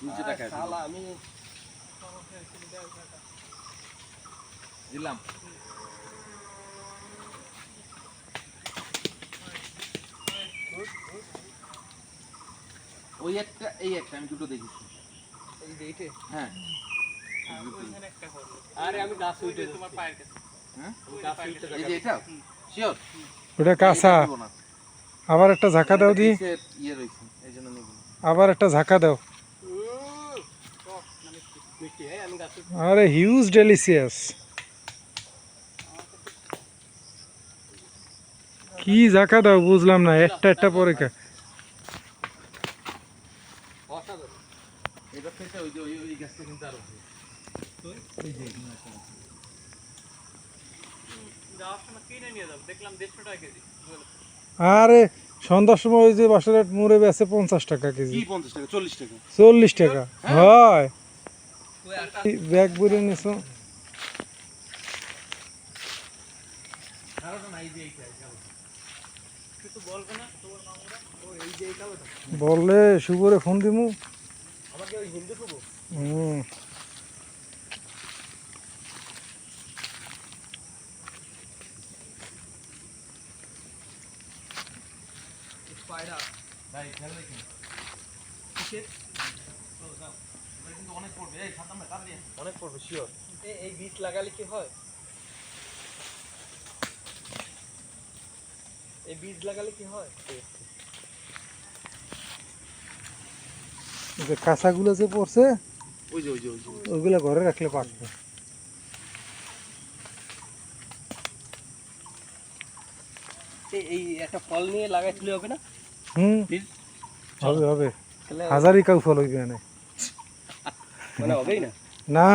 দুইশো টাকা শালা আমি দিলাম। ওই একটা এই একটা আমি দুটো দেখেছি এই হ্যাঁ। আরে আমি গাছ উঠে তোমার পায়ের কাছে। হ্যাঁ? গাছ উঠে এই যে এটা? শিওর? ওটা কাঁচা। আবার একটা ঝাঁকা দাও দি। ইয়ে রয়েছে এই জন্য আবার একটা ঝাঁকা দাও মিষ্টি হ্যাঁ আমি গাছ আরে হিউজ ডেলিসিয়াস কি ঝাঁকা দাও বুঝলাম না একটা একটা পরে কা আরও সন্ধ্যার সময় ওই যে বাসার মুড়ে বেছে পঞ্চাশ টাকা কেজি। পঞ্চাশ টাকা? চল্লিশ টাকা। চল্লিশ টাকা? হয়। একটা ব্যাগ ভরে নিছো। বললে শুভরে ফোন দিমু কিসের ও, যাও। এটা কিন্তু অনেক পড়বে শিওর এই বীজ লাগালে কি হয় এই বীজ লাগালে কি হয় যে কাঁচাগুলো যে পড়ছে ওই যে ওই যে ওই যে ওইগুলো ঘরে রাখলে পাকবে। এই- একটা ফল নিয়ে লাগাই লাগাইছিলে হবে না? হুম। হবে হবে। হাজারি কাউ ফল হইবে না না? না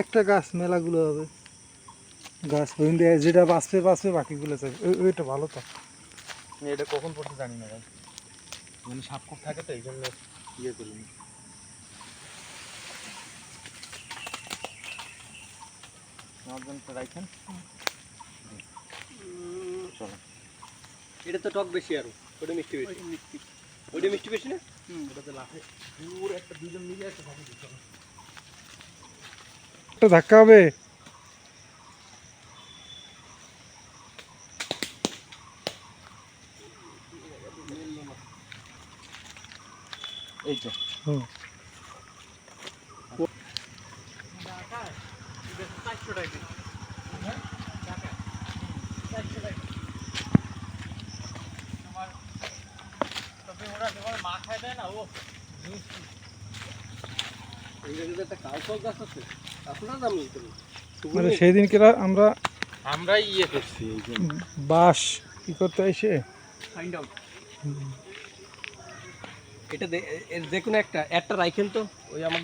একটা গাছ মেলাগুলো হবে। গাছ হইন দিয়ে যেটা বাঁচবে বাঁচবে বাকিগুলো যাবে ওইটা ভালো তো। এটা কখন পড়তে জানি না ভাই। মানে সাপ খুব থাকে তো এই জন্য ইয়ে করিনি। রাখেন চলো। এটা তো টক বেশি আরও ওটা মিষ্টি বেশি। ওটা মিষ্টি। বেশি না? ওটাতে লাফে। একটা দুজন মিলে একটা একটা ধাক্কা হবে। এইটা হুম। একটা কালসল গাছ আছে। আপনার দাম নিতে মানে সেই দিনকে আমরা আমরাই ইয়ে করছি এই জন্য বাস কি করতে আইসে ফাইন্ড আউট এটা যে কোনো একটা একটা রাইখেন তো ওই আমার